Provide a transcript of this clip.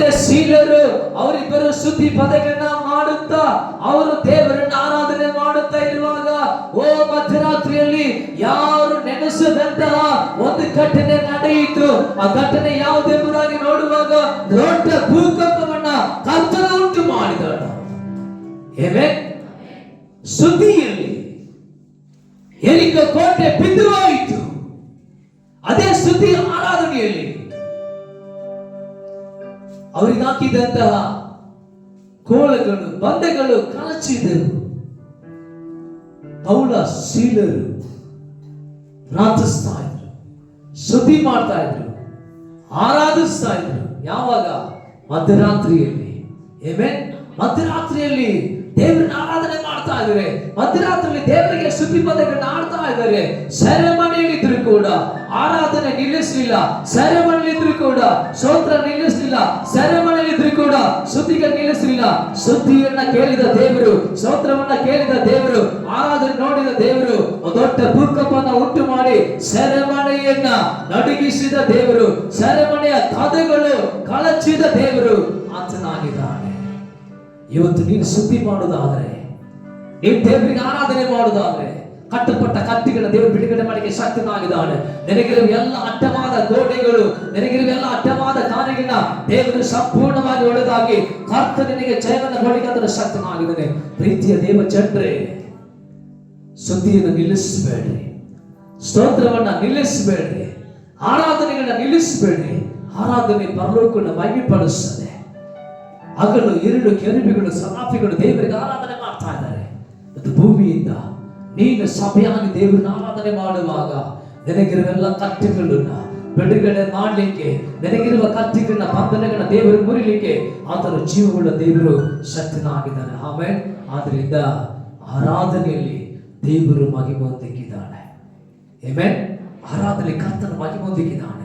ಮತ್ತೆ ಶೀಲರು ಅವರಿಬ್ಬರು ಸುದ್ದಿ ಪದಗಳನ್ನ ಮಾಡುತ್ತಾ ಅವರು ದೇವರನ್ನ ಆರಾಧನೆ ಮಾಡುತ್ತಾ ಇರುವಾಗ, ಓ ಮಧ್ಯರಾತ್ರಿಯಲ್ಲಿ ಯಾರು ನೆನೆಸದಂತಹ ಒಂದು ಘಟನೆ ನಡೆಯಿತು. ಆ ಘಟನೆ ಯಾವುದೆಂಬುದಾಗಿ ನೋಡುವಾಗ ದೊಡ್ಡ ಭೂಕಂಪವನ್ನ ಕರ್ತನ ಉಂಟು ಮಾಡಿದಳು ಏನೇ ಸುದ್ದಿಯಲ್ಲಿ ಎರಿಕ ಕೋಟೆ ಬಿದ್ದು ಹೋಯಿತು. ಅದೇ ಸುದ್ದಿ ಆರಾಧನೆಯಲ್ಲಿ. ಅವರಿಗೆ ಹಾಕಿದಂತಹ ಕೋಳಗಳು, ಬಂಡೆಗಳು ಕಳಚಿದರು ಪೌಲ ಶೀಲರು ಪ್ರಾರ್ಥಿಸ್ತಾ ಇದ್ರು. ಸುದ್ದಿ ಮಾಡ್ತಾ ಇದ್ರು. ಆರಾಧಿಸ್ತಾ ಇದ್ರು. ಯಾವಾಗ? ಮಧ್ಯರಾತ್ರಿಯಲ್ಲಿ. ಮಧ್ಯರಾತ್ರಿಯಲ್ಲಿ ಮಾಡ್ತಾ ಇದ್ದಾರೆ. ಮಧ್ಯರಾತ್ರಿಯಲ್ಲಿ ದೇವರಿಗೆ ಸುದ್ದಿ ಪದಗಳನ್ನ ಆಡ್ತಾ ಇದ್ದಾರೆ ಸೆರೆಮನೆಯಲ್ಲಿದ್ರು ಕೂಡ ಆರಾಧನೆ ನಿಲ್ಲಿಸಲಿಲ್ಲ. ಸೆರೆಮನೆಯಲ್ಲಿದ್ರು ಕೂಡ ಸ್ತೋತ್ರ ನಿಲ್ಲಿಸಲಿಲ್ಲ. ಸೆರೆಮನೆಯಲ್ಲಿದ್ರು ಕೂಡ ಸುದ್ದಿಗೆ ನಿಲ್ಲಿಸಲಿಲ್ಲ. ಸುದ್ದಿಯನ್ನ ಕೇಳಿದ ದೇವರು, ಸ್ತೋತ್ರವನ್ನ ಕೇಳಿದ ದೇವರು, ಆರಾಧನೆ ನೋಡಿದ ದೇವರು ದೊಡ್ಡ ಭೂಕಂಪನ ಉಂಟು ಮಾಡಿ ಸೆರೆಮನೆಯನ್ನ ನಡುಗಿಸಿದ ದೇವರು, ಸೆರೆಮನೆಯ ಕಥೆಗಳು ಕಳಚಿದ ದೇವರು ಆತನಾಗಿದ್ದಾನೆ. ಇವತ್ತು ನೀನು ಸುದ್ದಿ ಮಾಡುವುದಾದರೆ ನೀನು ದೇವರಿಗೆ ಆರಾಧನೆ ಮಾಡುವುದಾದ್ರೆ ಕಟ್ಟಪಟ್ಟ ಕತ್ತಿಗಳ ದೇವರು ಬಿಡುಗಡೆ ಮಾಡಲಿಕ್ಕೆ ಶಕ್ತನಾಗಿದ್ದಾನೆ ನಿನಗಿರುವ ಎಲ್ಲ ಅಡ್ಡವಾದ ಗೋಡೆಗಳು, ನಿನಗಿರುವ ಎಲ್ಲ ಅಡ್ಡವಾದ ಕಾರ್ಯಗಳನ್ನ ದೇವರು ಸಂಪೂರ್ಣವಾಗಿ ಒಳ್ಳೆದಾಗಿ ಕರ್ತ ನಿನಗೆ ಜಯವನ್ನು ಕೊಡಲಿಕ್ಕೆ ಶಕ್ತನಾಗಿದ್ದಾನೆ ಪ್ರೀತಿಯ ದೇವ ಜನರೇ ಸುದ್ದಿಯನ್ನು ನಿಲ್ಲಿಸಬೇಡ್ರಿ ಸ್ತೋತ್ರವನ್ನ ನಿಲ್ಲಿಸಬೇಡ್ರಿ ಆರಾಧನೆಗಳನ್ನ ನಿಲ್ಲಿಸಬೇಡ್ರಿ ಆರಾಧನೆ ಪರಲೋಕವನ್ನು ಮಹಿಮೆಪಡಿಸ್ತದೆ. ಹಗಲು ಎರಡು ಕೆರುಬಿಗಳು ಸರಾಫಿಗಳು ದೇವರಿಗೆ ಆರಾಧನೆ ಮಾಡ್ತಾ ಇದ್ದಾರೆ. ಭೂಮಿಯಿಂದ ನೀನು ಸಭೆಯಾಗಿ ದೇವರನ್ನ ಆರಾಧನೆ ಮಾಡುವಾಗ ನಿನಗಿರುವೆಲ್ಲ ಕತ್ತಿಗಳನ್ನ ಬಿಡುಗಡೆ ಮಾಡಲಿಕ್ಕೆ ನಿನಗಿರುವ ಕತ್ತಿಗಳನ್ನ, ಬಂಧನಗಳನ್ನ ದೇವರು ಮುರಿಲಿಕ್ಕೆ ಆತನ ಜೀವಗಳ ದೇವರು ಶಕ್ತನಾಗಿದ್ದಾನೆ. ಆಮೇಲೆ ಆದ್ರಿಂದ ಆರಾಧನೆಯಲ್ಲಿ ದೇವರು ಮಹಿಮೆ ಹೊಂದಿಕ್ಕಿದ್ದಾನೆ ಆಮೇಲೆ ಆರಾಧನೆ ಕರ್ತನ ಮಹಿಮೆ ಹೊಂದಿಕ್ಕಿದ್ದಾನೆ